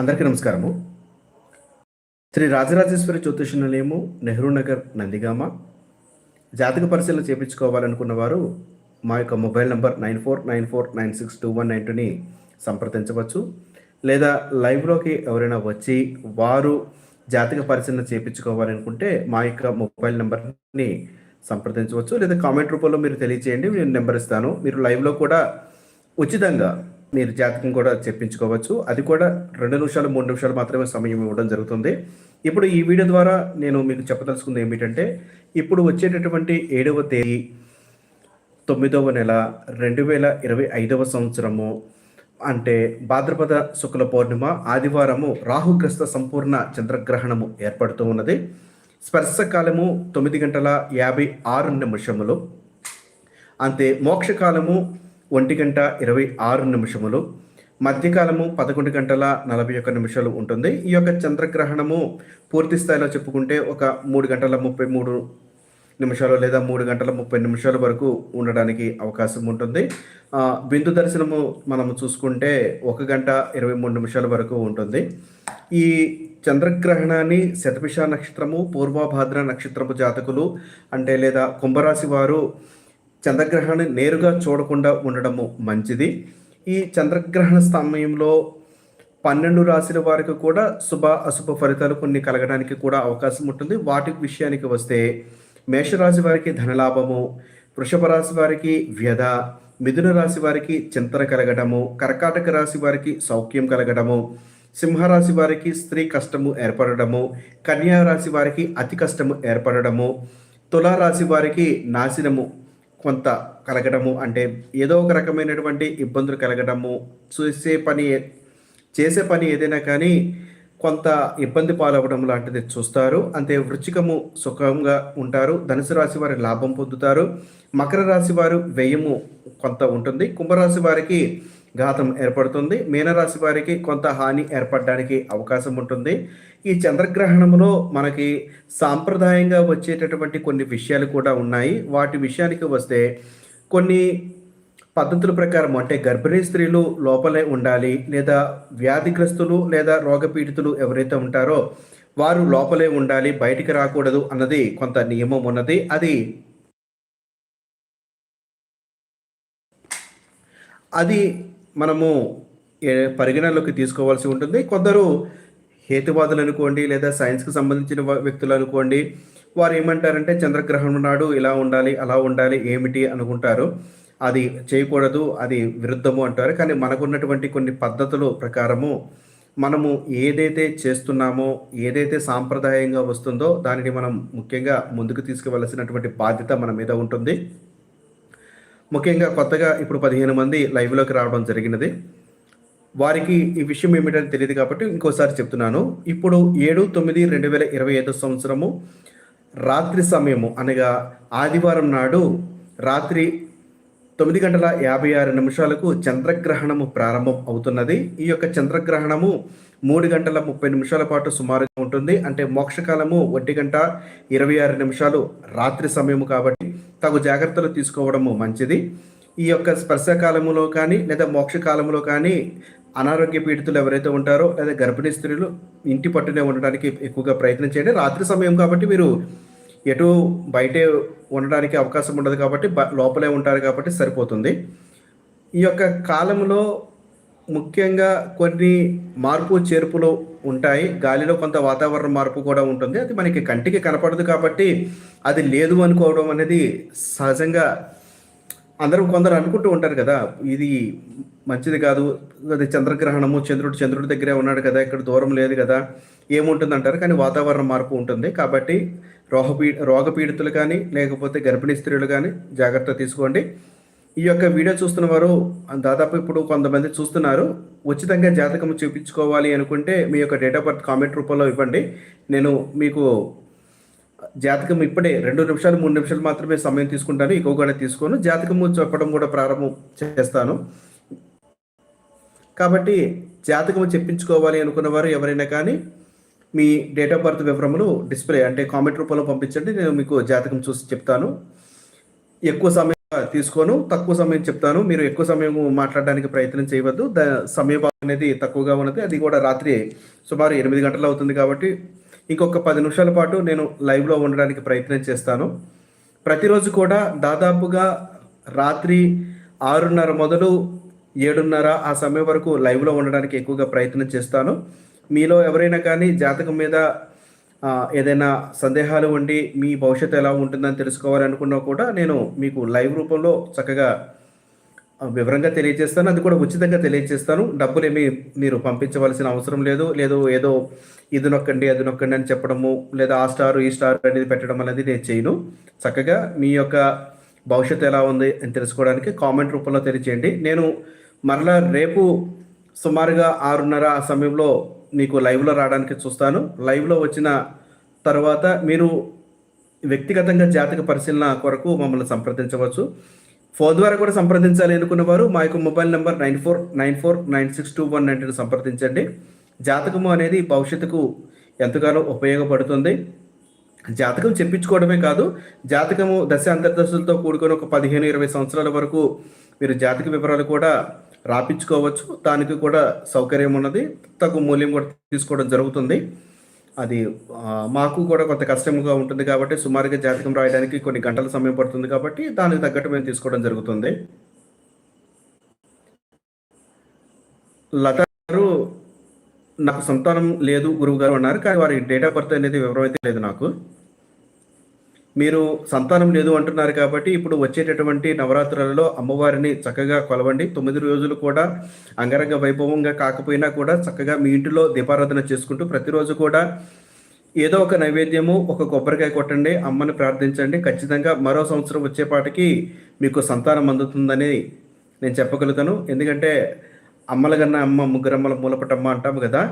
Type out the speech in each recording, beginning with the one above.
అందరికీ నమస్కారము. శ్రీ రాజరాజేశ్వరి జ్యోతిష నిలయము నెహ్రూ నగర్ నందిగామ. జాతక పరిశీలన చేయించుకోవాలనుకున్న వారు మా యొక్క mobile number nine four nine four nine six two one nine టూని సంప్రదించవచ్చు. లేదా లైవ్లోకి ఎవరైనా వచ్చి వారు జాతక పరిశీలన చేయించుకోవాలనుకుంటే మా యొక్క మొబైల్ నెంబర్ని సంప్రదించవచ్చు. లేదా కామెంట్ రూపంలో మీరు తెలియచేయండి నేను నెంబర్ ఇస్తాను. మీరు లైవ్లో కూడా ఉచితంగా మీరు జాతకం కూడా చెప్పించుకోవచ్చు. అది కూడా రెండు నిమిషాలు మూడు నిమిషాలు మాత్రమే సమయం ఇవ్వడం జరుగుతుంది. ఇప్పుడు ఈ వీడియో ద్వారా నేను మీకు చెప్పదలుచుకుంది ఏమిటంటే ఇప్పుడు వచ్చేటటువంటి ఏడవ తేదీ తొమ్మిదవ నెల రెండు వేల ఇరవై ఐదవ సంవత్సరము అంటే భాద్రపద శుక్ల పౌర్ణిమ ఆదివారము రాహుగ్రస్త సంపూర్ణ చంద్రగ్రహణము ఏర్పడుతూ ఉన్నది. స్పర్శకాలము తొమ్మిది గంటల యాభై ఆరు నిమిషములు. అంతే మోక్షకాలము ఒంటి గంట ఇరవై ఆరు నిమిషములు. మధ్యకాలము పదకొండు గంటల నలభై ఒక్క నిమిషాలు ఉంటుంది. ఈ యొక్క చంద్రగ్రహణము పూర్తి స్థాయిలో చెప్పుకుంటే ఒక మూడు గంటల ముప్పై మూడు నిమిషాలు లేదా మూడు గంటల ముప్పై నిమిషాల వరకు ఉండడానికి అవకాశం ఉంటుంది. బిందు దర్శనము మనం చూసుకుంటే ఒక గంట ఇరవై మూడు నిమిషాల వరకు ఉంటుంది. ఈ చంద్రగ్రహణాన్ని శతభిష నక్షత్రము పూర్వభాద్ర నక్షత్రపు జాతకులు అంటే లేదా కుంభరాశి వారు చంద్రగ్రహణాన్ని నేరుగా చూడకుండా ఉండడము మంచిది. ఈ చంద్రగ్రహణ సమయంలో పన్నెండు రాశుల వారికి కూడా శుభ అశుభ ఫలితాలు కొన్ని కలగడానికి కూడా అవకాశం ఉంటుంది. వాటి విషయానికి వస్తే మేషరాశి వారికి ధనలాభము వృషభ రాశి వారికి వ్యధ మిథున రాశి వారికి చింతన కలగడము కర్కాటక రాశి వారికి సౌఖ్యం కలగడము సింహరాశి వారికి స్త్రీ కష్టము ఏర్పడడము కన్యా రాశి వారికి అతి కష్టము ఏర్పడడము తులారాశి వారికి నాశనము కొంత కలగడము అంటే ఏదో ఒక రకమైనటువంటి ఇబ్బందులు కలగడము చూసే పని చేసే పని ఏదైనా కానీ కొంత ఇబ్బంది పాలవడం లాంటిది చూస్తారు. అంతే వృచ్చికము సుఖంగా ఉంటారు. ధనుసు రాశి వారి లాభం పొందుతారు. మకర రాశి వారు వ్యయము కొంత ఉంటుంది. కుంభరాశి వారికి ఘాతం ఏర్పడుతుంది. మీనరాశి వారికి కొంత హాని ఏర్పడడానికి అవకాశం ఉంటుంది. ఈ చంద్రగ్రహణంలో మనకి సాంప్రదాయంగా వచ్చేటటువంటి కొన్ని విషయాలు కూడా ఉన్నాయి. వాటి విషయానికి వస్తే కొన్ని పద్ధతుల ప్రకారం అంటే గర్భిణీ స్త్రీలు లోపలే ఉండాలి లేదా వ్యాధిగ్రస్తులు లేదా రోగపీడితులు ఎవరైతే ఉంటారో వారు లోపలే ఉండాలి బయటికి రాకూడదు అన్నది కొంత నియమం ఉన్నది. అది అది మనము పరిగణలోకి తీసుకోవాల్సి ఉంటుంది. కొందరు హేతువాదులు అనుకోండి లేదా సైన్స్కి సంబంధించిన వ్యక్తులు అనుకోండి వారు ఏమంటారంటే చంద్రగ్రహణం నాడు ఇలా ఉండాలి అలా ఉండాలి ఏమిటి? అనుకుంటారు. అది చేయకూడదు అది విరుద్ధము అంటారు. కానీ మనకున్నటువంటి కొన్ని పద్ధతులు ప్రకారము మనము ఏదైతే చేస్తున్నామో ఏదైతే సాంప్రదాయంగా వస్తుందో దానిని మనం ముఖ్యంగా ముందుకు తీసుకువలసినటువంటి బాధ్యత మన మీద ఉంటుంది. ముఖ్యంగా కొత్తగా ఇప్పుడు పదిహేను మంది లైవ్లోకి రావడం జరిగినది. వారికి ఈ విషయం ఏమిటని తెలియదు కాబట్టి ఇంకోసారి చెప్తున్నాను. ఇప్పుడు ఏడు తొమ్మిది రెండు వేల ఇరవై ఐదో సంవత్సరము రాత్రి సమయము అనగా ఆదివారం నాడు రాత్రి తొమ్మిది గంటల యాభై ఆరు నిమిషాలకు చంద్రగ్రహణము ప్రారంభం అవుతున్నది. ఈ యొక్క చంద్రగ్రహణము మూడు గంటల ముప్పై నిమిషాల పాటు సుమారుగా ఉంటుంది. అంటే మోక్షకాలము ఒంటి గంట ఇరవై ఆరు నిమిషాలు రాత్రి సమయము కాబట్టి తగు జాగ్రత్తలు తీసుకోవడము మంచిది. ఈ యొక్క స్పర్శకాలంలో కానీ లేదా మోక్షకాలంలో కానీ అనారోగ్య పీడితులు ఎవరైతే ఉంటారో లేదా గర్భిణీ స్త్రీలు ఇంటి పట్టునే ఉండడానికి ఎక్కువగా ప్రయత్నం చేయండి. రాత్రి సమయం కాబట్టి మీరు ఎటు బయటే ఉండడానికి అవకాశం ఉండదు కాబట్టి లోపలే ఉంటారు కాబట్టి సరిపోతుంది. ఈ యొక్క కాలంలో ముఖ్యంగా కొన్ని మార్పు చేర్పులు ఉంటాయి. గాలిలో కొంత వాతావరణ మార్పు కూడా ఉంటుంది. అది మనకి కంటికి కనపడదు కాబట్టి అది లేదు అనుకోవడం అనేది సహజంగా అందరూ కొందరు అనుకుంటూ ఉంటారు కదా ఇది మంచిది కాదు అది చంద్రగ్రహణము చంద్రుడు చంద్రుడి దగ్గరే ఉన్నాడు కదా ఇక్కడ దూరం లేదు కదా ఏముంటుంది అంటారు. కానీ వాతావరణ మార్పు ఉంటుంది. కాబట్టి రోగపీ రోగపీడితులు కానీ లేకపోతే గర్భిణీ స్త్రీలు కానీ జాగ్రత్త తీసుకోండి. ఈ యొక్క వీడియో చూస్తున్న వారు దాదాపు ఇప్పుడు కొంతమంది చూస్తున్నారు. ఉచితంగా జాతకం చూపించుకోవాలి అనుకుంటే మీ యొక్క డేట్ ఆఫ్ బర్త్ కామెంట్ రూపంలో ఇవ్వండి. నేను మీకు జాతకం ఇప్పుడే రెండు నిమిషాలు మూడు నిమిషాలు మాత్రమే సమయం తీసుకుంటాను. ఎక్కువ కూడా తీసుకోను. జాతకము చెప్పడం కూడా ప్రారంభం చేస్తాను. కాబట్టి జాతకము చెప్పించుకోవాలి అనుకున్న వారు ఎవరైనా కానీ మీ డేట్ ఆఫ్ బర్త్ వివరములు డిస్ప్లే అంటే కామెంట్ రూపంలో పంపించండి. నేను మీకు జాతకం చూసి చెప్తాను. ఎక్కువ సమయం తీసుకోను. తక్కువ సమయం చెప్తాను. మీరు ఎక్కువ సమయం మాట్లాడడానికి ప్రయత్నం చేయవద్దు. ద సమయం అనేది తక్కువగా ఉన్నది. అది కూడా రాత్రి సుమారు ఎనిమిది గంటలు అవుతుంది కాబట్టి ఇంకొక పది నిమిషాల పాటు నేను లైవ్లో ఉండడానికి ప్రయత్నం చేస్తాను. ప్రతిరోజు కూడా దాదాపుగా రాత్రి ఆరున్నర మొదలు ఏడున్నర ఆ సమయం వరకు లైవ్లో ఉండడానికి ఎక్కువగా ప్రయత్నం చేస్తాను. మీలో ఎవరైనా కానీ జాతకం మీద ఏదైనా సందేహాలు ఉండి మీ భవిష్యత్తు ఎలా ఉంటుందని తెలుసుకోవాలనుకున్నా కూడా నేను మీకు లైవ్ రూపంలో చక్కగా వివరంగా తెలియజేస్తాను. అది కూడా ఉచితంగా తెలియజేస్తాను. డబ్బులు ఏమి మీరు పంపించవలసిన అవసరం లేదు. లేదు ఏదో ఇది నొక్కండి అది నొక్కండి అని చెప్పడము లేదా ఆ స్టార్ ఈ స్టార్ అనేది పెట్టడం అనేది నేను చేయను. చక్కగా మీ యొక్క భవిష్యత్తు ఎలా ఉంది అని తెలుసుకోవడానికి కామెంట్ రూపంలో తెలియజేయండి. నేను మరలా రేపు సుమారుగా ఆరున్నర ఆ సమయంలో మీకు లైవ్లో రావడానికి చూస్తాను. లైవ్లో వచ్చిన తర్వాత మీరు వ్యక్తిగతంగా జాతక పరిశీలన కొరకు మమ్మల్ని సంప్రదించవచ్చు. ఫోన్ ద్వారా కూడా సంప్రదించాలి అనుకున్న వారు మా యొక్క mobile number nine four nine four nine six two one nine సంప్రదించండి. జాతకము అనేది భవిష్యత్తుకు ఎంతగానో ఉపయోగపడుతుంది. జాతకం చెప్పించుకోవడమే కాదు జాతకము దశ అంతర్దశలతో కూడుకొని ఒక పదిహేను ఇరవై సంవత్సరాల వరకు మీరు జాతక వివరాలు కూడా రాపించుకోవచ్చు. దానికి కూడా సౌకర్యం ఉన్నది. తక్కువ మూల్యం కూడా తీసుకోవడం జరుగుతుంది. అది మాకు కూడా కొంత కష్టంగా ఉంటుంది కాబట్టి సుమారుగా జాతకం రాయడానికి కొన్ని గంటల సమయం పడుతుంది కాబట్టి దానికి తగ్గట్టు మేము తీసుకోవడం జరుగుతుంది. లత గారు నాకు సంతానం లేదు గురువు గారు అన్నారు కానీ వారి డేట్ ఆఫ్ బర్త్ అనేది వివరం అయితే లేదు నాకు. మీరు సంతానం లేదు అంటున్నారు కాబట్టి ఇప్పుడు వచ్చేటటువంటి నవరాత్రులలో అమ్మవారిని చక్కగా కొలవండి. తొమ్మిది రోజులు కూడా అంగరంగ వైభవంగా కాకపోయినా కూడా చక్కగా మీ ఇంటిలో దీపారాధన చేసుకుంటూ ప్రతిరోజు కూడా ఏదో ఒక నైవేద్యము ఒక కొబ్బరికాయ కొట్టండి అమ్మని ప్రార్థించండి. ఖచ్చితంగా మరో సంవత్సరం వచ్చేపాటికి మీకు సంతానం అందుతుందని నేను చెప్పగలుగుతాను. ఎందుకంటే అమ్మల కన్నా అమ్మ ముగ్గురమ్మల మూలపటమ్మ అంటాము కదా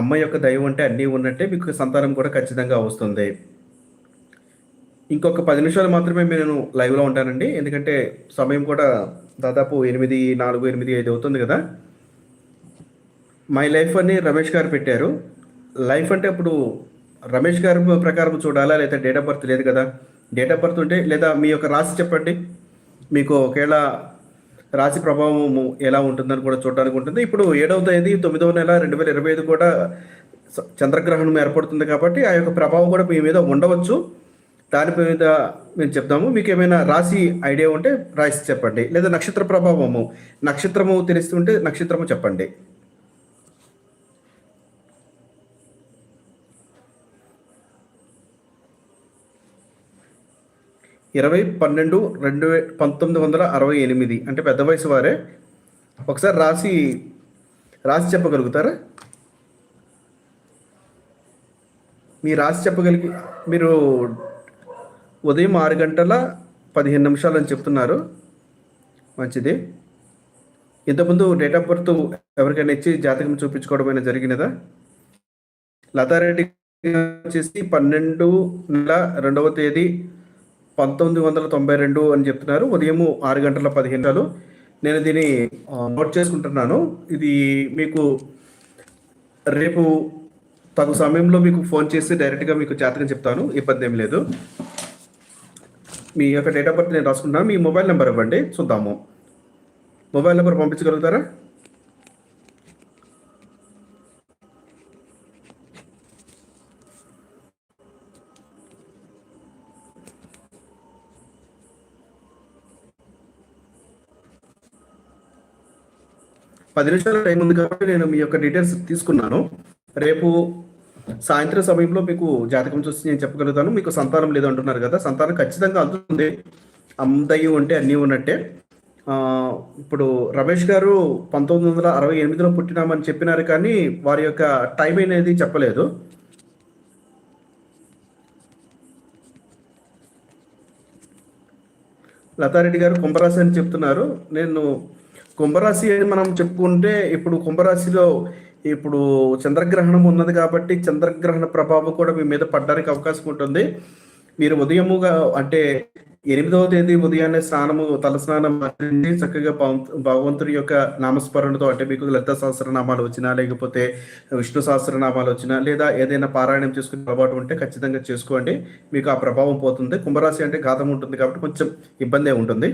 అమ్మ యొక్క దైవం అంటే అన్నీ ఉన్నట్టే మీకు సంతానం కూడా ఖచ్చితంగా వస్తుంది. ఇంకొక పది నిమిషాలు మాత్రమే నేను లైవ్లో ఉంటానండి. ఎందుకంటే సమయం కూడా దాదాపు ఎనిమిది నాలుగు ఎనిమిది ఐదు అవుతుంది కదా. మై లైఫ్ అని రమేష్ గారు పెట్టారు. లైఫ్ అంటే ఇప్పుడు రమేష్ గారి ప్రకారం చూడాలా లేదా డేట్ ఆఫ్ బర్త్ లేదు కదా. డేట్ ఆఫ్ బర్త్ ఉంటే లేదా మీ యొక్క రాశి చెప్పండి. మీకు ఒకవేళ రాశి ప్రభావం ఎలా ఉంటుందని కూడా చూడడానికి ఉంటుంది. ఇప్పుడు ఏడవ తేదీ తొమ్మిదవ నెల రెండు వేల ఇరవై ఐదు కూడా చంద్రగ్రహణం ఏర్పడుతుంది కాబట్టి ఆ యొక్క ప్రభావం కూడా మీ మీద ఉండవచ్చు. దాని మీద మేము చెప్తాము మీకు ఏమైనా రాశి ఐడియా ఉంటే రాసి చెప్పండి. లేదా నక్షత్ర ప్రభావము. నక్షత్రము తెలుస్తుంటే నక్షత్రము చెప్పండి. ఇరవై పన్నెండు రెండు వే పంతొమ్మిది వందల అరవై ఎనిమిది. అంటే పెద్ద వయసు వారే. ఒకసారి రాసి రాసి చెప్పగలుగుతారా? మీ రాసి చెప్పగలిగి మీరు ఉదయం ఆరు గంటల పదిహేను నిమిషాలు అని చెప్తున్నారు. మంచిది. ఇంతకుముందు డేట్ ఆఫ్ బర్త్ ఎవరికైనా ఇచ్చి జాతకం చూపించుకోవడం అయినా జరిగినదా? లతారెడ్డి వచ్చేసి పన్నెండు నెల రెండవ తేదీ పంతొమ్మిది వందల తొంభై రెండు అని చెప్తున్నారు. ఉదయం ఆరు గంటల పదిహేను నిమిషాలు. నేను దీన్ని నోట్ చేసుకుంటున్నాను. ఇది మీకు రేపు తగు సమయంలో మీకు ఫోన్ చేసి డైరెక్ట్గా మీకు జాతకం చెప్తాను. ఇబ్బంది ఏం లేదు. మీ యొక్క డేట్ ఆఫ్ బర్త్ నేను రాసుకుంటాను మీ మొబైల్ నెంబర్ ఇవ్వండి. చూద్దాము. మొబైల్ నెంబర్ పంపించగలుగుతారా? పది నిమిషాల టైం ఉంది కాబట్టి నేను మీ యొక్క డీటెయిల్స్ తీసుకున్నాను. రేపు సాయంత్రం సమయంలో మీకు జాతకం చూసి నేను చెప్పగలుగుతాను. మీకు సంతానం లేదు అంటున్నారు కదా సంతానం ఖచ్చితంగా అందుతుంది. అందయ్యి ఉంటే అన్నీ ఉన్నట్టే. ఇప్పుడు రమేష్ గారు పంతొమ్మిది వందల అరవై ఎనిమిదిలో పుట్టినామని చెప్పినారు కానీ వారి యొక్క టైం అనేది చెప్పలేదు. లతారెడ్డి గారు కుంభరాశి అని చెప్తున్నారు. నేను కుంభరాశి అని మనం చెప్పుకుంటే ఇప్పుడు కుంభరాశిలో ఇప్పుడు చంద్రగ్రహణం ఉన్నది కాబట్టి చంద్రగ్రహణ ప్రభావం కూడా మీ మీద పడడానికి అవకాశం ఉంటుంది. మీరు ఉదయముగా అంటే ఎనిమిదవ తేదీ ఉదయాన్నే స్నానము తలస్నానం ఆచరించి చక్కగా భగవంతుడి యొక్క నామస్మరణతో అంటే మీకు లలిత సహస్రనామాలు వచ్చినా లేకపోతే విష్ణు సహస్రనామాలు వచ్చినా లేదా ఏదైనా పారాయణం చేసుకునే అలవాటు ఉంటే ఖచ్చితంగా చేసుకోండి. మీకు ఆ ప్రభావం పోతుంది. కుంభరాశి అంటే ఘాతం ఉంటుంది కాబట్టి కొంచెం ఇబ్బందే ఉంటుంది.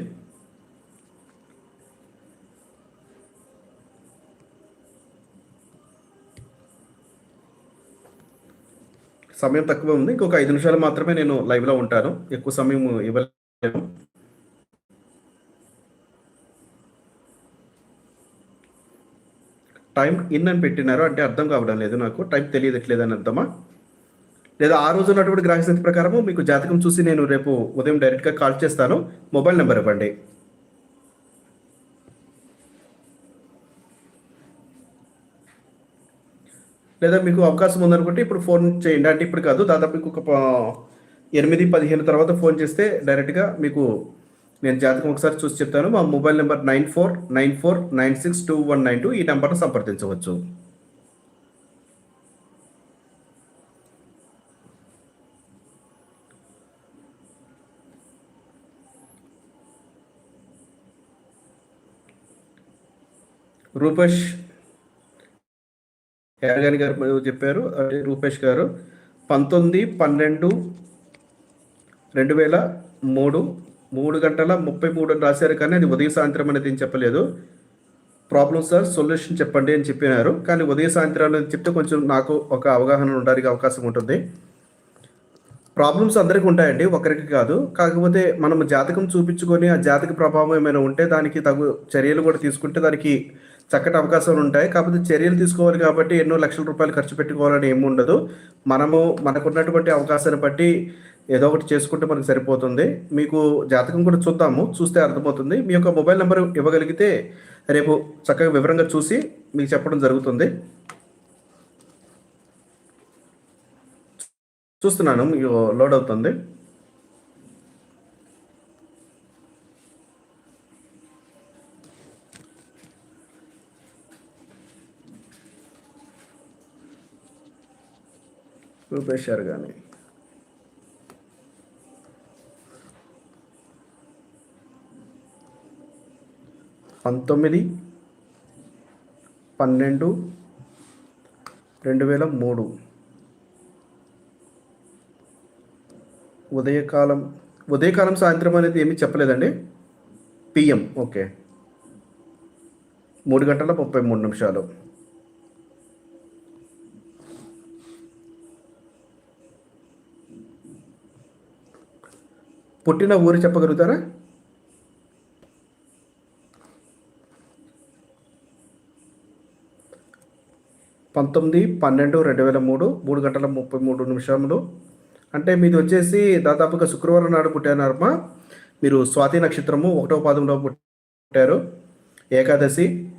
సమయం తక్కువ ఉంది. ఇంకొక ఐదు నిమిషాలు మాత్రమే నేను లైవ్లో ఉంటాను. ఎక్కువ సమయం ఇవ్వలేను. టైం ఇన్ అని పెట్టినారు అంటే అర్థం కావడం లేదు నాకు. టైం తెలియదట్లేదు అని అర్థమా? లేదా ఆ రోజు ఉన్నటువంటి గ్రహస్థితి ప్రకారము మీకు జాతకం చూసి నేను రేపు ఉదయం డైరెక్ట్గా కాల్ చేస్తాను. మొబైల్ నెంబర్ ఇవ్వండి. లేదా మీకు అవకాశం ఉందనుకుంటే ఇప్పుడు ఫోన్ చేయండి. అంటే ఇప్పుడు కాదు దాదాపు మీకు ఒక ఎనిమిది పదిహేను తర్వాత ఫోన్ చేస్తే డైరెక్ట్గా మీకు నేను జాతకం ఒకసారి చూసి చెప్తాను. మా mobile number nine four nine four nine six two one nine two ఈ నెంబర్ను సంప్రదించవచ్చు. రూపేష్ యాగాని గారు చెప్పారు రూపేష్ గారు. పంతొమ్మిది పన్నెండు రెండు వేల మూడు. మూడు గంటల ముప్పై మూడు రాశారు కానీ అది ఉదయం సాయంత్రం అనేది ఏం చెప్పలేదు. ప్రాబ్లం సార్ సొల్యూషన్ చెప్పండి అని చెప్పినారు. కానీ ఉదయం సాయంత్రం అనేది చెప్తే కొంచెం నాకు ఒక అవగాహన ఉండడానికి అవకాశం ఉంటుంది. ప్రాబ్లమ్స్ అందరికీ ఉంటాయండి ఒకరికి కాదు. కాకపోతే మనం జాతకం చూపించుకొని ఆ జాతక ప్రభావం ఏమైనా ఉంటే దానికి తగు చర్యలు కూడా తీసుకుంటే దానికి చక్కటి అవకాశాలు ఉంటాయి. కాకపోతే చర్యలు తీసుకోవాలి కాబట్టి ఎన్నో లక్షల రూపాయలు ఖర్చు పెట్టుకోవాలని ఏమి ఉండదు. మనము మనకున్నటువంటి అవకాశాన్ని బట్టి ఏదో ఒకటి చేసుకుంటే మనకు సరిపోతుంది. మీకు జాతకం కూడా చూద్దాము. చూస్తే అర్థమవుతుంది. మీ యొక్క మొబైల్ నెంబర్ ఇవ్వగలిగితే రేపు చక్కగా వివరంగా చూసి మీకు చెప్పడం జరుగుతుంది. చూస్తున్నాను. మీకు లోడ్ అవుతుంది. చూపేశారు కానీ. పంతొమ్మిది పన్నెండు రెండు వేల మూడు. ఉదయకాలం ఉదయకాలం సాయంత్రం అనేది ఏమీ చెప్పలేదండి. PM okay. మూడు గంటల ముప్పై మూడు నిమిషాలు. పుట్టిన ఊరు చెప్పగలుగుతారా? పంతొమ్మిది పన్నెండు రెండు వేల మూడు మూడు గంటల ముప్పై మూడు నిమిషములు. అంటే మీది వచ్చేసి దాదాపుగా శుక్రవారం నాడు పుట్టారమ్మా. మీరు స్వాతి నక్షత్రము ఒకటో పాదంలో పుట్టారు. ఏకాదశి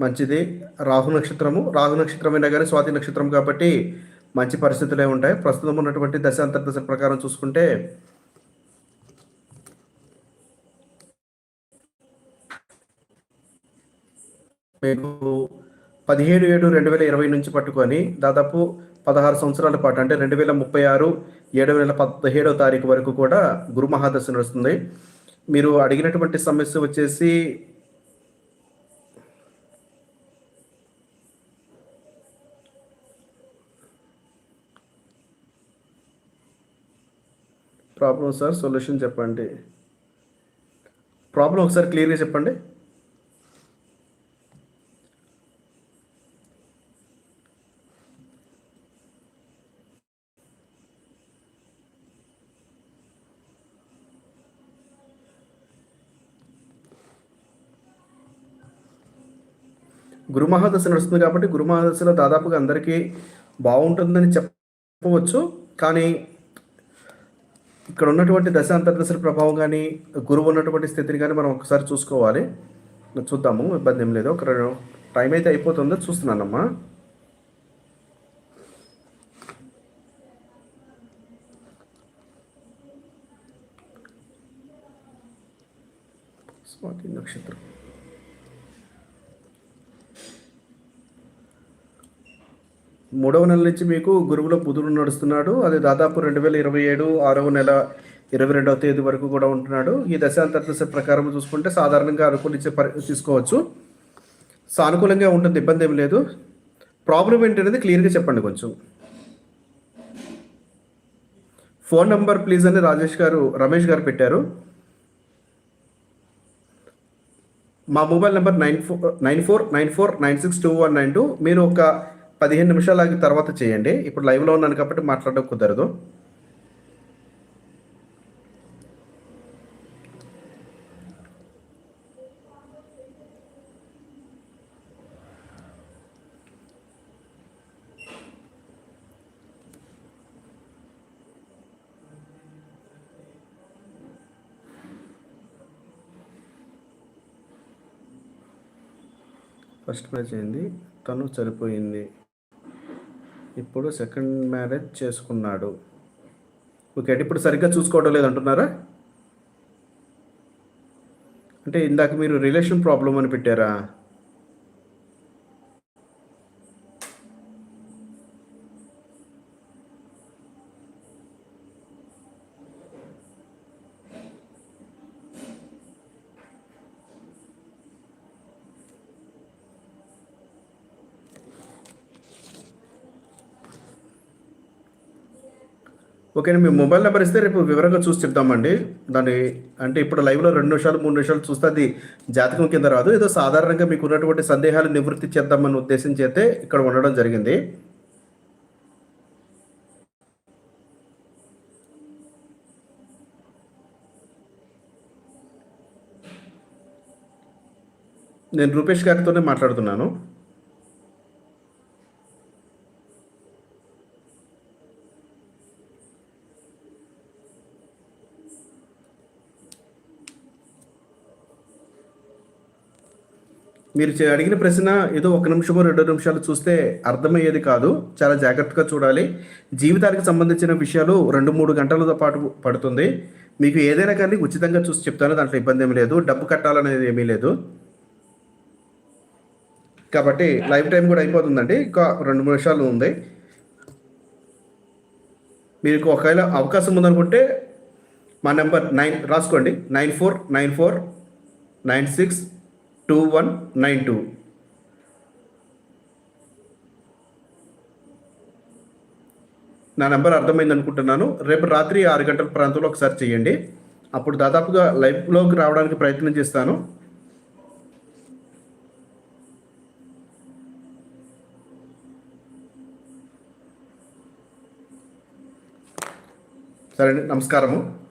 మంచిది. రాహు నక్షత్రము రాహు నక్షత్రం అయినా కానీ స్వాతి నక్షత్రం కాబట్టి మంచి పరిస్థితులే ఉంటాయి. ప్రస్తుతం ఉన్నటువంటి దశ అంతర్దశ ప్రకారం చూసుకుంటే మీకు పదిహేడు ఏడు రెండు వేల ఇరవై నుంచి పట్టుకొని దాదాపు పదహారు సంవత్సరాల పాటు అంటే రెండు వేల ముప్పై ఆరు ఏడు వేల పదిహేడవ తారీఖు వరకు కూడా గురు మహాదశ నడుస్తుంది. మీరు అడిగినటువంటి సమస్య వచ్చేసి ప్రాబ్లం సార్ సొల్యూషన్ చెప్పండి. ప్రాబ్లం ఒకసారి క్లియర్గా చెప్పండి. గురుమహాదశ నడుస్తుంది కాబట్టి గురుమహాదశలో దాదాపుగా అందరికీ బాగుంటుందని చెప్పవచ్చు. కానీ ఇక్కడ ఉన్నటువంటి దశ అంతర్దశల ప్రభావం కానీ గురువు ఉన్నటువంటి స్థితిని కానీ మనం ఒకసారి చూసుకోవాలి. చూద్దాము ఇబ్బంది ఏం లేదు. ఒక టైం అయితే అయిపోతుందో. చూస్తున్నానమ్మా. స్వాతి నక్షత్రం. మూడవ నెల నుంచి మీకు గురువులో బుధుడు నడుస్తున్నాడు. అది దాదాపు రెండు వేల ఇరవై ఏడు ఆరవ నెల ఇరవై రెండవ తేదీ వరకు కూడా ఉంటున్నాడు. ఈ దశాంతర్దశ ప్రకారం చూసుకుంటే సాధారణంగా అనుకూలించే పరి తీసుకోవచ్చు. సానుకూలంగా ఉంటుంది ఇబ్బంది ఏమి లేదు. ప్రాబ్లం ఏంటనేది క్లియర్గా చెప్పండి కొంచెం. ఫోన్ నంబర్ ప్లీజ్ అని రాజేష్ గారు రమేష్ గారు పెట్టారు. మా mobile number nine four nine four nine four nine six two one nine two. మీరు ఒక పదిహేను నిమిషాలు ఆగి తర్వాత చేయండి. ఇప్పుడు లైవ్లో ఉన్నాను కాబట్టి మాట్లాడడం కుదరదు. ఫస్ట్ మ్యాచ్ అయింది తను చనిపోయింది ఇప్పుడు సెకండ్ మ్యారేజ్ చేసుకున్నాడు. ఓకే అంటే ఇప్పుడు సరిగ్గా చూసుకోవడం లేదంటున్నారా? అంటే ఇందాక మీరు రిలేషన్ ప్రాబ్లం అని పెట్టారా? ఓకే మీ మొబైల్ నెంబర్ ఇస్తే రేపు వివరంగా చూసి చెప్తామండి దాన్ని అంటే ఇప్పుడు లైవ్లో రెండు నిమిషాలు మూడు నిమిషాలు చూస్తే అది జాతకం కింద రాదు. ఏదో సాధారణంగా మీకు ఉన్నటువంటి సందేహాలు నివృత్తి చేద్దామని ఉద్దేశం చేతే ఇక్కడ ఉండడం జరిగింది. నేను రూపేష్ గారితోనే మాట్లాడుతున్నాను. మీరు అడిగిన ప్రశ్న ఏదో ఒక నిమిషమో రెండు నిమిషాలు చూస్తే అర్థమయ్యేది కాదు. చాలా జాగ్రత్తగా చూడాలి. జీవితానికి సంబంధించిన విషయాలు రెండు మూడు గంటలతో పాటు పడుతుంది. మీకు ఏదైనా కానీ ఉచితంగా చూసి చెప్తాను. దాంట్లో ఇబ్బంది ఏమీ లేదు. డబ్బు కట్టాలనేది ఏమీ లేదు. కాబట్టి లైఫ్ టైం కూడా అయిపోతుందండి. ఇంకా రెండు నిమిషాలు ఉంది. మీకు ఒకవేళ అవకాశం ఉందనుకుంటే మా నెంబర్ నైన్ రాసుకోండి. Nine four nine four nine six two one nine two నా నెంబర్ అర్థమైంది అనుకుంటున్నాను. రేపు రాత్రి ఆరు గంటల ప్రాంతంలో ఒకసారి చేయండి. అప్పుడు దాదాపుగా లైవ్లోకి రావడానికి ప్రయత్నం చేస్తాను. సరే అండి నమస్కారము.